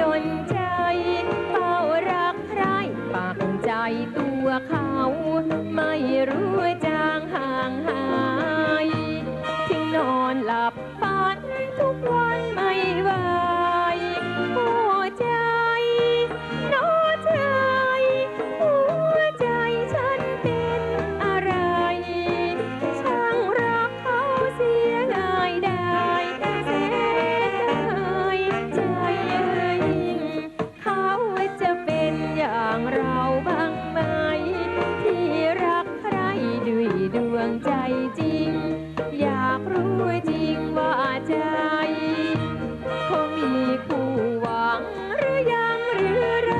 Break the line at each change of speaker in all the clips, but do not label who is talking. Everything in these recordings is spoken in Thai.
ดนใจเฝ้ารักใครปักใจตัวเขา ไม่รู้จางห่างหา จริง อยากรู้จริงว่าใจเขามีคู่หวังหรือยังหรือไร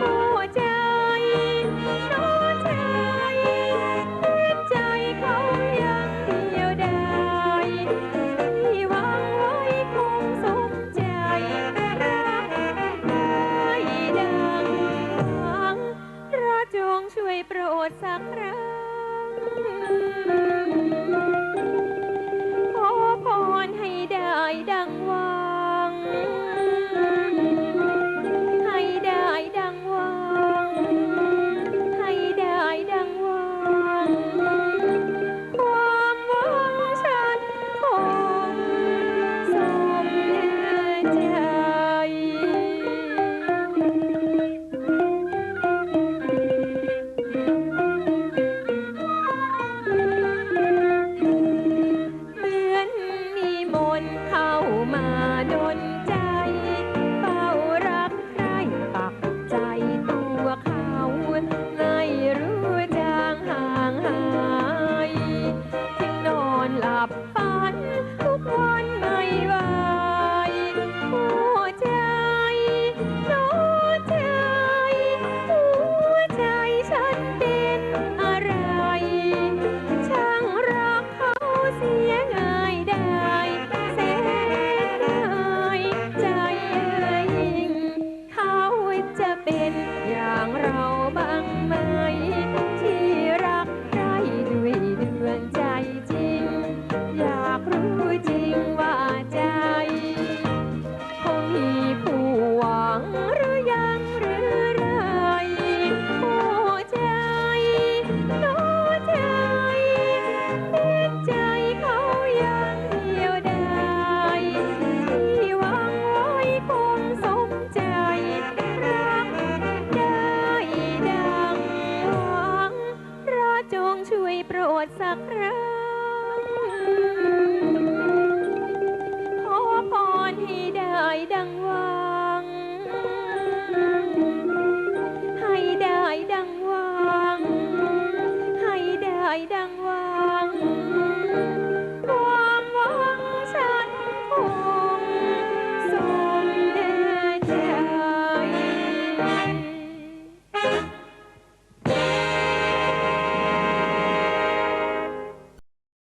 หัวใจน้อใจเป็นใจเขายังเดียวดายที่หวังไว้คงสมใจรักได้ดังหวังพระจงช่วยโปรดสักครา นเข้ามาดน หรือยังหรือไรผู้ใจรู้ใจเป็นใจเขายังเดียวดายที่หวังไว้คงสมใจรักได้ดังหวังระจงช่วยโปรดสักครั้ง ดัง